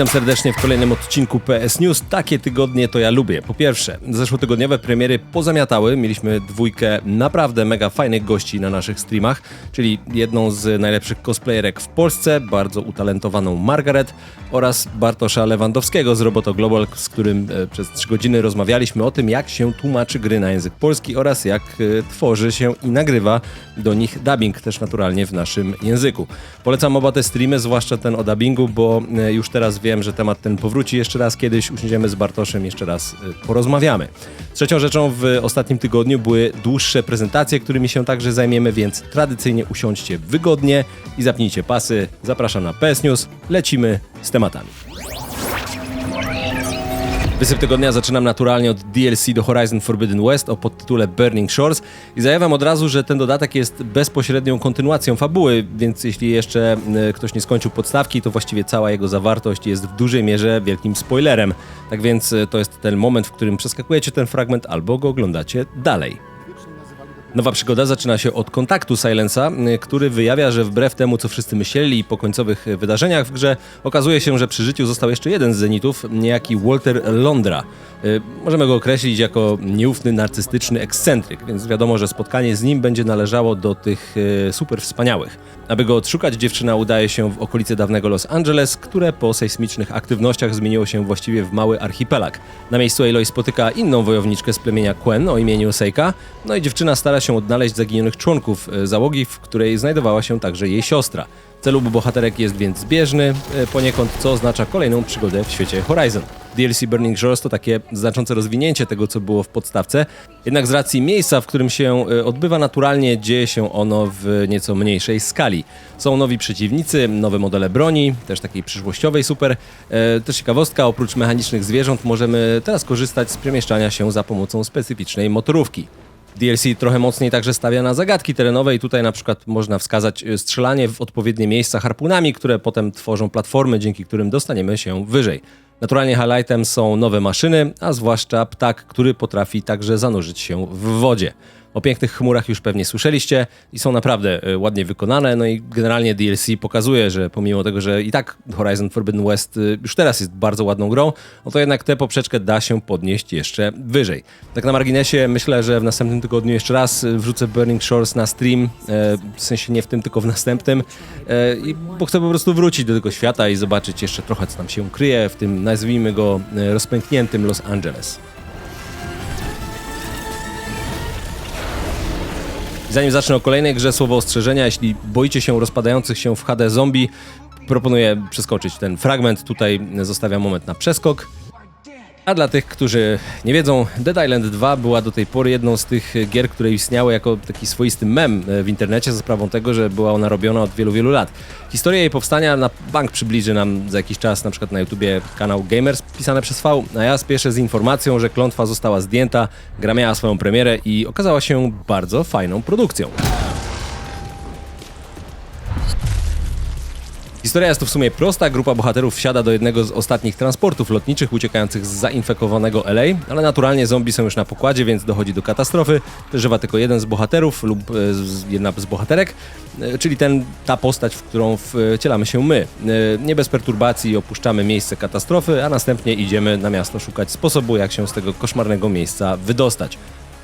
Witam serdecznie w kolejnym odcinku PS News. Takie tygodnie to ja lubię. Po pierwsze, zeszłotygodniowe premiery pozamiatały. Mieliśmy dwójkę naprawdę mega fajnych gości na naszych streamach, czyli jedną z najlepszych cosplayerek w Polsce, bardzo utalentowaną Margaret oraz Bartosza Lewandowskiego z Roboto Global, z którym e, przez 3 godziny rozmawialiśmy o tym, jak się tłumaczy gry na język polski oraz jak e, tworzy się i nagrywa do nich dubbing też naturalnie w naszym języku. Polecam oba te streamy, zwłaszcza ten o dubbingu, bo e, już teraz wiem, że temat ten powróci jeszcze raz kiedyś, usiądziemy z Bartoszem, jeszcze raz e, porozmawiamy. Trzecią rzeczą w ostatnim tygodniu były dłuższe prezentacje, którymi się także zajmiemy, więc tradycyjnie usiądźcie wygodnie i zapnijcie pasy. Zapraszam na PS News, lecimy z tematami. Wysyp tygodnia zaczynam naturalnie od DLC do Horizon Forbidden West o podtytule Burning Shores i zajawiam od razu, że ten dodatek jest bezpośrednią kontynuacją fabuły, więc jeśli jeszcze e, ktoś nie skończył podstawki, to właściwie cała jego zawartość jest w dużej mierze wielkim spoilerem. Tak więc e, to jest ten moment, w którym przeskakujecie ten fragment albo go oglądacie dalej. Nowa przygoda zaczyna się od kontaktu Silensa, który wyjawia, że wbrew temu, co wszyscy myśleli po końcowych wydarzeniach w grze, okazuje się, że przy życiu został jeszcze jeden z zenitów, niejaki Walter Londra. Y, Możemy go określić jako nieufny, narcystyczny ekscentryk, więc wiadomo, że spotkanie z nim będzie należało do tych y, super wspaniałych. Aby go odszukać, dziewczyna udaje się w okolice dawnego Los Angeles, które po sejsmicznych aktywnościach zmieniło się właściwie w mały archipelag. Na miejscu Aloy spotyka inną wojowniczkę z plemienia Quen o imieniu Seika, no i dziewczyna stara się odnaleźć zaginionych członków y, załogi, w której znajdowała się także jej siostra. Cel bohaterek jest więc zbieżny y, poniekąd, co oznacza kolejną przygodę w świecie Horizon. DLC Burning Shores to takie znaczące rozwinięcie tego, co było w podstawce, jednak z racji miejsca, w którym się y, odbywa naturalnie, dzieje się ono w nieco mniejszej skali. Są nowi przeciwnicy, nowe modele broni, też takiej przyszłościowej super. E, Też ciekawostka, oprócz mechanicznych zwierząt możemy teraz korzystać z przemieszczania się za pomocą specyficznej motorówki. DLC trochę mocniej także stawia na zagadki terenowe i tutaj na przykład można wskazać y, strzelanie w odpowiednie miejsca harpunami, które potem tworzą platformy, dzięki którym dostaniemy się wyżej. Naturalnie highlightem są nowe maszyny, a zwłaszcza ptak, który potrafi także zanurzyć się w wodzie. O pięknych chmurach już pewnie słyszeliście i są naprawdę y, ładnie wykonane, no i generalnie DLC pokazuje, że pomimo tego, że i tak Horizon Forbidden West y, już teraz jest bardzo ładną grą, no to jednak tę poprzeczkę da się podnieść jeszcze wyżej. Tak na marginesie myślę, że w następnym tygodniu jeszcze raz y, wrzucę Burning Shores na stream, e, w sensie nie w tym, tylko w następnym, e, i- bo chcę po prostu wrócić do tego świata i zobaczyć jeszcze trochę, co tam się kryje w tym, nazwijmy go, e, rozpękniętym Los Angeles. Zanim zacznę o kolejnej grze, słowo ostrzeżenia. Jeśli boicie się rozpadających się w HD zombie, proponuję przeskoczyć ten fragment. Tutaj zostawiam moment na przeskok. A dla tych, którzy nie wiedzą, Dead Island 2 była do tej pory jedną z tych gier, które istniały jako taki swoisty mem e, w internecie za sprawą tego, że była ona robiona od wielu, wielu lat. Historię jej powstania na bank przybliży nam za jakiś czas, na przykład na YouTubie kanał Gamers pisane przez V, a ja spieszę z informacją, że klątwa została zdjęta, gra miała swoją premierę i okazała się bardzo fajną produkcją. Historia jest tu w sumie prosta. Grupa bohaterów wsiada do jednego z ostatnich transportów lotniczych uciekających z zainfekowanego LA, ale naturalnie zombie są już na pokładzie, więc dochodzi do katastrofy. Przeżywa tylko jeden z bohaterów lub e, jedna z bohaterek, e, czyli ten, ta postać, w którą wcielamy się my. E, Nie bez perturbacji opuszczamy miejsce katastrofy, a następnie idziemy na miasto szukać sposobu, jak się z tego koszmarnego miejsca wydostać.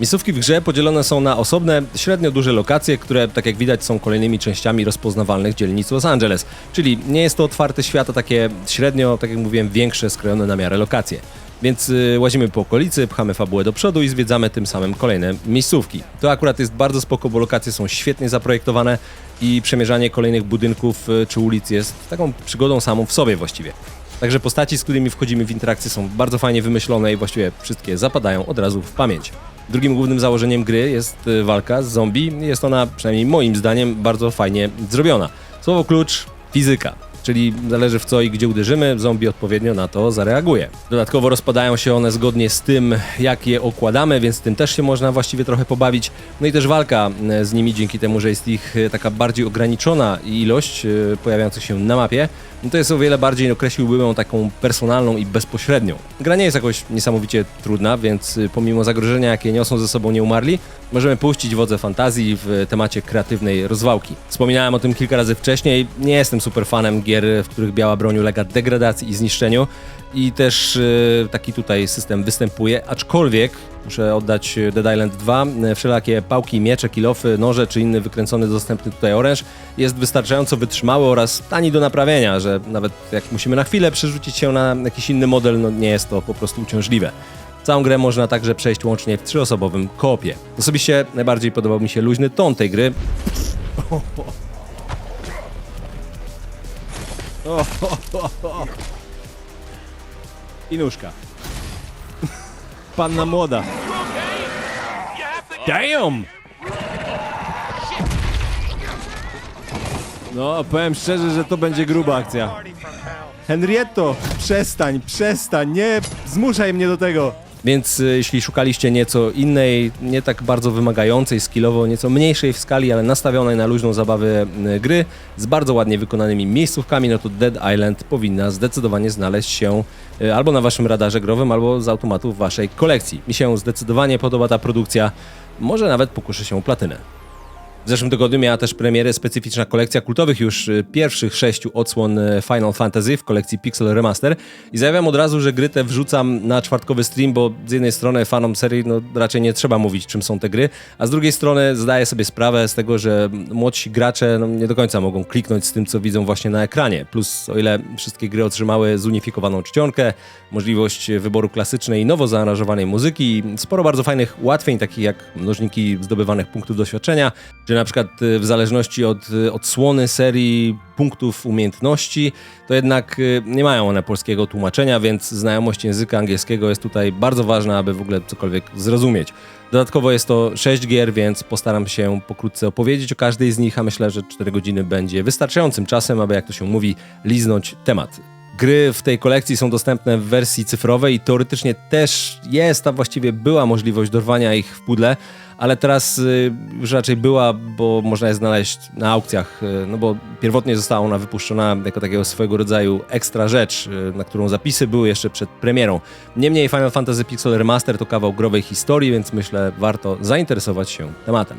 Miejscówki w grze podzielone są na osobne, średnio duże lokacje, które, tak jak widać, są kolejnymi częściami rozpoznawalnych dzielnic Los Angeles. Czyli nie jest to otwarte świat, takie średnio, tak jak mówiłem, większe, skrojone na miarę lokacje. Więc y, łazimy po okolicy, pchamy fabułę do przodu i zwiedzamy tym samym kolejne miejscówki. To akurat jest bardzo spoko, bo lokacje są świetnie zaprojektowane i przemierzanie kolejnych budynków y, czy ulic jest taką przygodą samą w sobie właściwie. Także postaci, z którymi wchodzimy w interakcję są bardzo fajnie wymyślone i właściwie wszystkie zapadają od razu w pamięć. Drugim głównym założeniem gry jest y, walka z zombie. Jest ona, przynajmniej moim zdaniem, bardzo fajnie zrobiona. Słowo klucz fizyka. Czyli zależy w co i gdzie uderzymy, zombie odpowiednio na to zareaguje. Dodatkowo rozpadają się one zgodnie z tym, jak je okładamy, więc tym też się można właściwie trochę pobawić. No i też walka e, z nimi dzięki temu, że jest ich e, taka bardziej ograniczona ilość e, pojawiających się na mapie, no to jest o wiele bardziej, określiłbym ją taką personalną i bezpośrednią. Gra nie jest jakoś niesamowicie trudna, więc pomimo zagrożenia, jakie niosą ze sobą nieumarli, możemy puścić wodze fantazji w temacie kreatywnej rozwałki. Wspominałem o tym kilka razy wcześniej, nie jestem super fanem gier w których biała broń ulega degradacji i zniszczeniu. I też e, taki tutaj system występuje, aczkolwiek muszę oddać Dead Island 2, e, wszelakie pałki, miecze, kilofy, noże czy inny wykręcony dostępny tutaj oręż jest wystarczająco wytrzymały oraz tani do naprawienia, że nawet jak musimy na chwilę przerzucić się na jakiś inny model, no nie jest to po prostu uciążliwe. Całą grę można także przejść łącznie w trzyosobowym koopie. Osobiście najbardziej podobał mi się luźny ton tej gry. I nóżka. Panna młoda. Damn! No, powiem szczerze, że to będzie gruba akcja. Henrietto, przestań, przestań, nie zmuszaj mnie do tego. Więc y, jeśli szukaliście nieco innej, nie tak bardzo wymagającej skillowo, nieco mniejszej w skali, ale nastawionej na luźną zabawę y, gry z bardzo ładnie wykonanymi miejscówkami, no to Dead Island powinna zdecydowanie znaleźć się y, albo na waszym radarze growym, albo z automatu w waszej kolekcji. Mi się zdecydowanie podoba ta produkcja, może nawet pokuszę się o platynę. W zeszłym tygodniu miała też premierę specyficzna kolekcja kultowych już y, pierwszych sześciu odsłon y, Final Fantasy w kolekcji Pixel Remaster i zajawiam od razu, że gry te wrzucam na czwartkowy stream, bo z jednej strony fanom serii no, raczej nie trzeba mówić czym są te gry, a z drugiej strony zdaję sobie sprawę z tego, że młodsi gracze no, nie do końca mogą kliknąć z tym, co widzą właśnie na ekranie. Plus o ile wszystkie gry otrzymały zunifikowaną czcionkę, możliwość wyboru klasycznej i nowo zaaranżowanej muzyki, sporo bardzo fajnych ułatwień, takich jak mnożniki zdobywanych punktów doświadczenia, że na przykład y, w zależności od y, odsłony serii punktów umiejętności, to jednak y, nie mają one polskiego tłumaczenia, więc znajomość języka angielskiego jest tutaj bardzo ważna, aby w ogóle cokolwiek zrozumieć. Dodatkowo jest to 6 gier, więc postaram się pokrótce opowiedzieć o każdej z nich, a myślę, że 4 godziny będzie wystarczającym czasem, aby jak to się mówi, liznąć temat. Gry w tej kolekcji są dostępne w wersji cyfrowej i teoretycznie też jest, a właściwie była możliwość dorwania ich w pudle, ale teraz y, już raczej była, bo można je znaleźć na aukcjach, y, no bo pierwotnie została ona wypuszczona jako takiego swojego rodzaju ekstra rzecz, y, na którą zapisy były jeszcze przed premierą. Niemniej Final Fantasy Pixel Remaster to kawał growej historii, więc myślę warto zainteresować się tematem.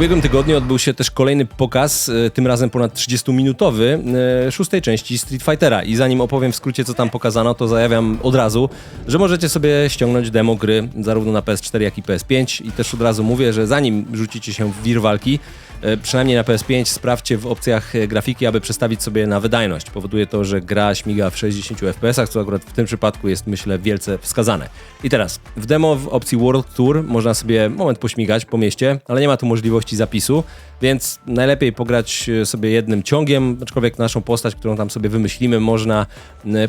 Ubiegłym tygodniu odbył się też kolejny pokaz, e, tym razem ponad 30-minutowy, e, szóstej części Street Fightera. I zanim opowiem w skrócie, co tam pokazano, to zajawiam od razu, że możecie sobie ściągnąć demo gry zarówno na PS4, jak i PS5. I też od razu mówię, że zanim rzucicie się w wir walki, E, przynajmniej na PS5 sprawdźcie w opcjach grafiki, aby przestawić sobie na wydajność. Powoduje to, że gra śmiga w 60 fps, co akurat w tym przypadku jest myślę wielce wskazane. I teraz, w demo w opcji World Tour można sobie moment pośmigać po mieście, ale nie ma tu możliwości zapisu, więc najlepiej pograć e, sobie jednym ciągiem, aczkolwiek naszą postać, którą tam sobie wymyślimy, można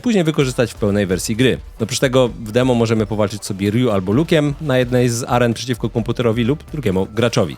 później wykorzystać w pełnej wersji gry. Oprócz tego w demo możemy powalczyć sobie Ryu albo Luke'iem na jednej z aren przeciwko komputerowi lub drugiemu graczowi.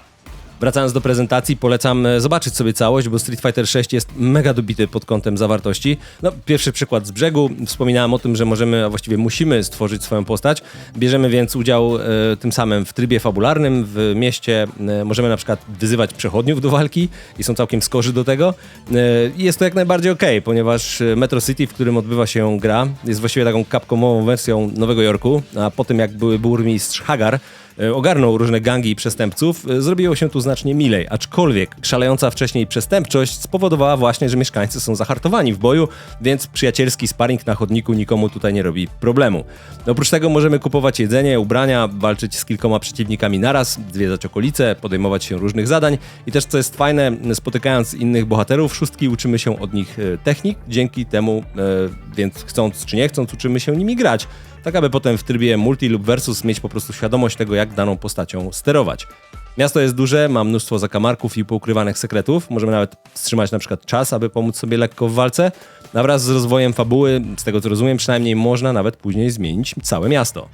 Wracając do prezentacji, polecam e, zobaczyć sobie całość, bo Street Fighter 6 jest mega dobity pod kątem zawartości. No, pierwszy przykład z brzegu. Wspominałem o tym, że możemy, a właściwie musimy stworzyć swoją postać. Bierzemy więc udział e, tym samym w trybie fabularnym. W mieście e, możemy na przykład wyzywać przechodniów do walki i są całkiem skorzy do tego. E, jest to jak najbardziej ok, ponieważ e, Metro City, w którym odbywa się gra, jest właściwie taką capcomową wersją Nowego Jorku, a po tym jak były burmistrz Hagar, ogarnął różne gangi i przestępców, e, zrobiło się tu znacznie milej. Aczkolwiek szalejąca wcześniej przestępczość spowodowała właśnie, że mieszkańcy są zahartowani w boju, więc przyjacielski sparring na chodniku nikomu tutaj nie robi problemu. Oprócz tego możemy kupować jedzenie, ubrania, walczyć z kilkoma przeciwnikami naraz, zwiedzać okolice, podejmować się różnych zadań i też co jest fajne, spotykając innych bohaterów, szóstki uczymy się od nich e, technik, dzięki temu, więc chcąc czy nie chcąc, uczymy się nimi grać tak aby potem w trybie multi lub versus mieć po prostu świadomość tego, jak daną postacią sterować. Miasto jest duże, ma mnóstwo zakamarków i poukrywanych sekretów. Możemy nawet wstrzymać na przykład czas, aby pomóc sobie lekko w walce. A wraz z rozwojem fabuły, z tego co rozumiem, przynajmniej można nawet później zmienić całe miasto.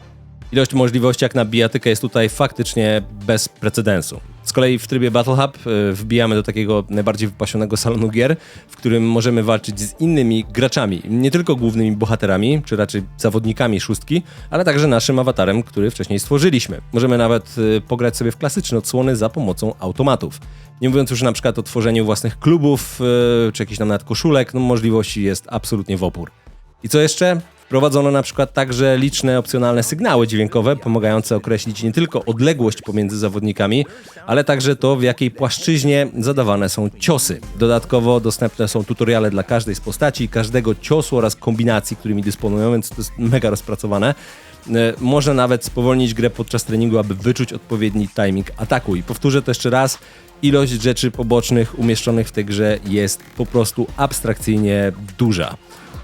Ilość możliwości jak na bijatykę jest tutaj faktycznie bez precedensu. Z kolei w trybie Battle Hub e, wbijamy do takiego najbardziej wypasionego salonu gier, w którym możemy walczyć z innymi graczami, nie tylko głównymi bohaterami, czy raczej zawodnikami szóstki, ale także naszym awatarem, który wcześniej stworzyliśmy. Możemy nawet e, pograć sobie w klasyczne odsłony za pomocą automatów. Nie mówiąc już na przykład o tworzeniu własnych klubów, e, czy jakichś tam nawet koszulek, no możliwości jest absolutnie w opór. I co jeszcze? Wprowadzono na przykład także liczne opcjonalne sygnały dźwiękowe, pomagające określić nie tylko odległość pomiędzy zawodnikami, ale także to, w jakiej płaszczyźnie zadawane są ciosy. Dodatkowo dostępne są tutoriale dla każdej z postaci, każdego ciosu oraz kombinacji, którymi dysponują, więc to jest mega rozpracowane. E, Można nawet spowolnić grę podczas treningu, aby wyczuć odpowiedni timing ataku. I powtórzę to jeszcze raz, ilość rzeczy pobocznych umieszczonych w tej grze jest po prostu abstrakcyjnie duża.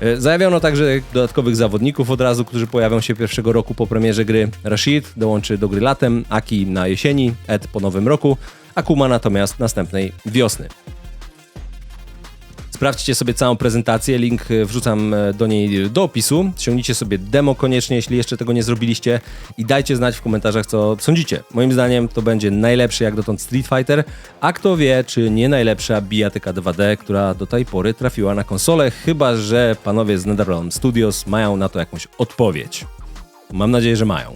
E, Zajawiono także dodatkowych zawodników od razu, którzy pojawią się pierwszego roku po premierze gry. Rashid dołączy do gry latem, Aki na jesieni, Ed po nowym roku, Akuma natomiast następnej wiosny. Sprawdźcie sobie całą prezentację, link e, wrzucam e, do niej do opisu. Ściągnijcie sobie demo koniecznie, jeśli jeszcze tego nie zrobiliście i dajcie znać w komentarzach, co sądzicie. Moim zdaniem to będzie najlepszy jak dotąd Street Fighter, a kto wie, czy nie najlepsza bijatyka 2D, która do tej pory trafiła na konsolę, chyba że panowie z NetherRealm Studios mają na to jakąś odpowiedź. Mam nadzieję, że mają.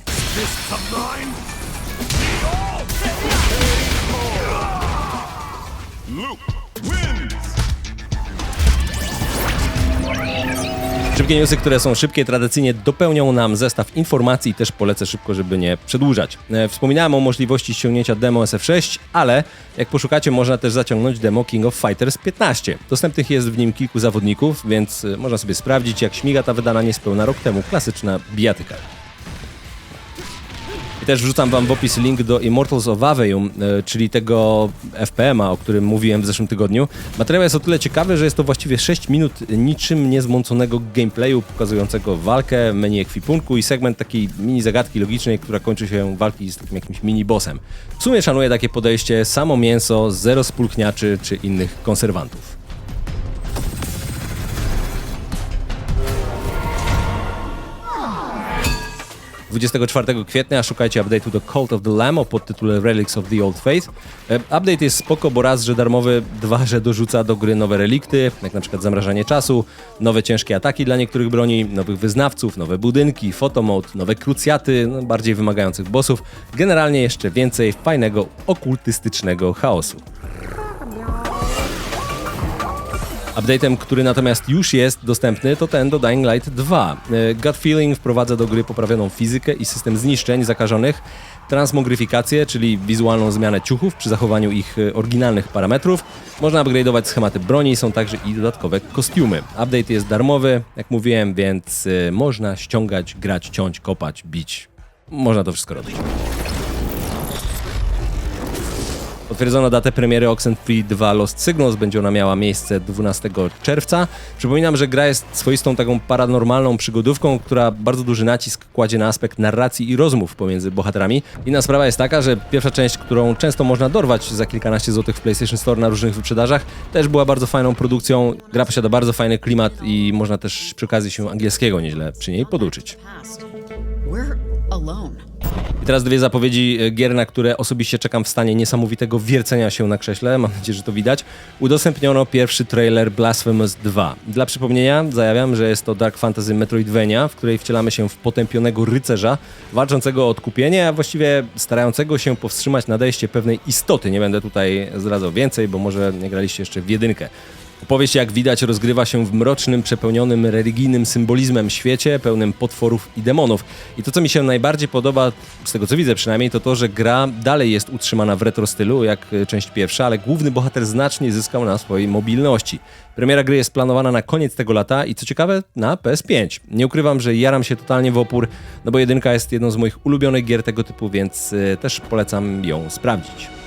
Szybkie newsy, które są szybkie, tradycyjnie dopełnią nam zestaw informacji, też polecę szybko, żeby nie przedłużać. E, Wspominałem o możliwości ściągnięcia demo SF6, ale jak poszukacie, można też zaciągnąć demo King of Fighters 15. Dostępnych jest w nim kilku zawodników, więc e, można sobie sprawdzić, jak śmiga ta wydana niespełna rok temu klasyczna bijatyka. Też wrzucam wam w opis link do Immortals of Aveum, e, czyli tego FPM-a, o którym mówiłem w zeszłym tygodniu. Materiał jest o tyle ciekawy, że jest to właściwie 6 minut niczym niezmąconego gameplayu pokazującego walkę, menu ekwipunku i segment takiej mini zagadki logicznej, która kończy się walki z takim jakimś mini bossem. W sumie szanuję takie podejście, samo mięso, zero spulchniaczy czy innych konserwantów. 24 kwietnia szukajcie update'u do Cult of the Lamb o podtytule Relics of the Old Faith. E, Update jest spoko, bo raz, że darmowy, dwa, że dorzuca do gry nowe relikty, jak na przykład zamrażanie czasu, nowe ciężkie ataki dla niektórych broni, nowych wyznawców, nowe budynki, fotomode, nowe krucjaty, no, bardziej wymagających bossów. Generalnie jeszcze więcej fajnego, okultystycznego chaosu. Update'em, który natomiast już jest dostępny, to ten do Dying Light 2. E, Gut Feeling wprowadza do gry poprawioną fizykę i system zniszczeń zakażonych, transmogryfikację, czyli wizualną zmianę ciuchów przy zachowaniu ich e, oryginalnych parametrów. Można upgrade'ować schematy broni, są także i dodatkowe kostiumy. Update jest darmowy, jak mówiłem, więc e, można ściągać, grać, ciąć, kopać, bić. Można to wszystko robić. Potwierdzono datę premiery Oxenfree 2 Lost Signals, będzie ona miała miejsce 12 czerwca. Przypominam, że gra jest swoistą taką paranormalną przygodówką, która bardzo duży nacisk kładzie na aspekt narracji i rozmów pomiędzy bohaterami. Inna sprawa jest taka, że pierwsza część, którą często można dorwać za kilkanaście złotych w PlayStation Store na różnych wyprzedażach, też była bardzo fajną produkcją. Gra posiada bardzo fajny klimat i można też przy okazji się angielskiego nieźle przy niej poduczyć. I teraz dwie zapowiedzi e, gier, na które osobiście czekam w stanie niesamowitego wiercenia się na krześle. Mam nadzieję, że to widać. Udostępniono pierwszy trailer Blasphemous 2. Dla przypomnienia zajawiam, że jest to Dark Fantasy Metroidvania, w której wcielamy się w potępionego rycerza, walczącego o odkupienie, a właściwie starającego się powstrzymać nadejście pewnej istoty. Nie będę tutaj zdradzał więcej, bo może nie graliście jeszcze w jedynkę. Opowieść, jak widać, rozgrywa się w mrocznym, przepełnionym religijnym symbolizmem świecie, pełnym potworów i demonów. I to, co mi się najbardziej podoba, z tego co widzę przynajmniej, to to, że gra dalej jest utrzymana w retro stylu, jak e, część pierwsza, ale główny bohater znacznie zyskał na swojej mobilności. Premiera gry jest planowana na koniec tego lata i co ciekawe, na PS5. Nie ukrywam, że jaram się totalnie w opór, no bo jedynka jest jedną z moich ulubionych gier tego typu, więc e, też polecam ją sprawdzić.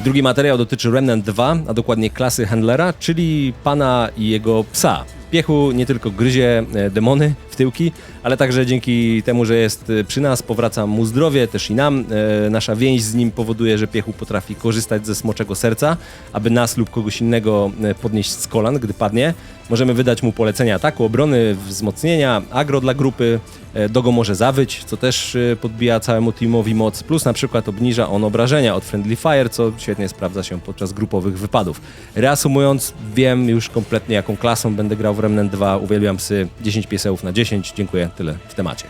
Drugi materiał dotyczy Remnant 2, a dokładnie klasy handlera, czyli pana i jego psa. Piechu nie tylko gryzie e, demony tyłki, ale także dzięki temu, że jest e, przy nas, powraca mu zdrowie, też i nam. E, Nasza więź z nim powoduje, że Piechu potrafi korzystać ze smoczego serca, aby nas lub kogoś innego e, podnieść z kolan, gdy padnie. Możemy wydać mu polecenia ataku, obrony, wzmocnienia, agro dla grupy. E, Dogo może zawyć, co też podbija całemu teamowi moc, plus na przykład obniża on obrażenia od Friendly Fire, co świetnie sprawdza się podczas grupowych wypadów. Reasumując, wiem już kompletnie jaką klasą będę grał w Remnant 2, uwielbiam psy, 10 piesełów na 10, dziękuję, tyle w temacie.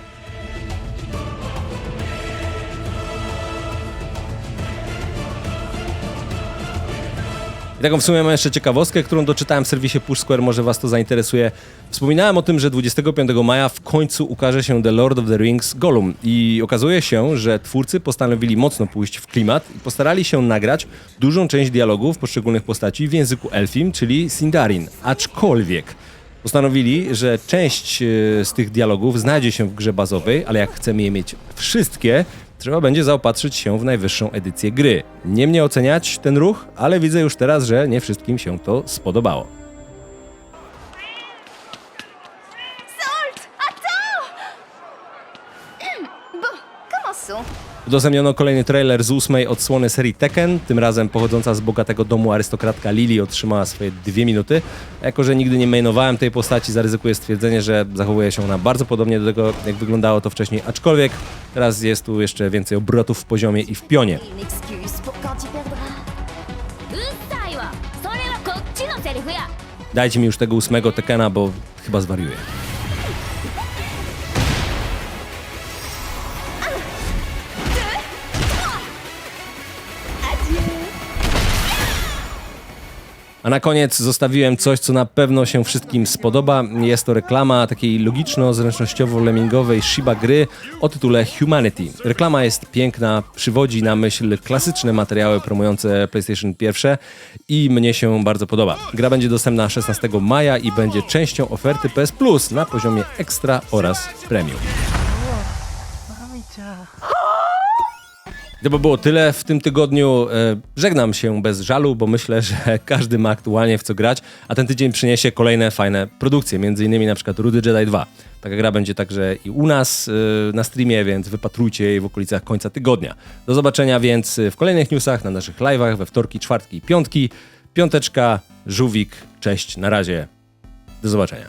I Taką w sumie mam jeszcze ciekawostkę, którą doczytałem w serwisie Push Square, może was to zainteresuje. Wspominałem o tym, że 25 maja w końcu ukaże się The Lord of the Rings Gollum i okazuje się, że twórcy postanowili mocno pójść w klimat i postarali się nagrać dużą część dialogów poszczególnych postaci w języku elfim, czyli Sindarin. Aczkolwiek Postanowili, że część e, z tych dialogów znajdzie się w grze bazowej, ale jak chcemy je mieć wszystkie, trzeba będzie zaopatrzyć się w najwyższą edycję gry. Nie mnie oceniać ten ruch, ale widzę już teraz, że nie wszystkim się to spodobało. Udostępniono kolejny trailer z ósmej odsłony serii Tekken. Tym razem pochodząca z bogatego domu arystokratka Lily otrzymała swoje dwie minuty. Jako, że nigdy nie mainowałem tej postaci, zaryzykuję stwierdzenie, że zachowuje się ona bardzo podobnie do tego, jak wyglądało to wcześniej, aczkolwiek teraz jest tu jeszcze więcej obrotów w poziomie i w pionie. Dajcie mi już tego ósmego Tekena, bo chyba zwariuję. A na koniec zostawiłem coś, co na pewno się wszystkim spodoba. Jest to reklama takiej logiczno-zręcznościowo-lemingowej Shiba gry o tytule Humanity. Reklama jest piękna, przywodzi na myśl klasyczne materiały promujące PlayStation 1 i mnie się bardzo podoba. Gra będzie dostępna 16 maja i będzie częścią oferty PS Plus na poziomie Extra oraz Premium. To by było tyle w tym tygodniu. E, Żegnam się bez żalu, bo myślę, że każdy ma aktualnie w co grać, a ten tydzień przyniesie kolejne fajne produkcje, między innymi na przykład Rudy Jedi 2. Taka gra będzie także i u nas e, na streamie, więc wypatrujcie jej w okolicach końca tygodnia. Do zobaczenia więc w kolejnych newsach, na naszych live'ach we wtorki, czwartki i piątki. Piąteczka, żółwik, cześć, na razie. Do zobaczenia.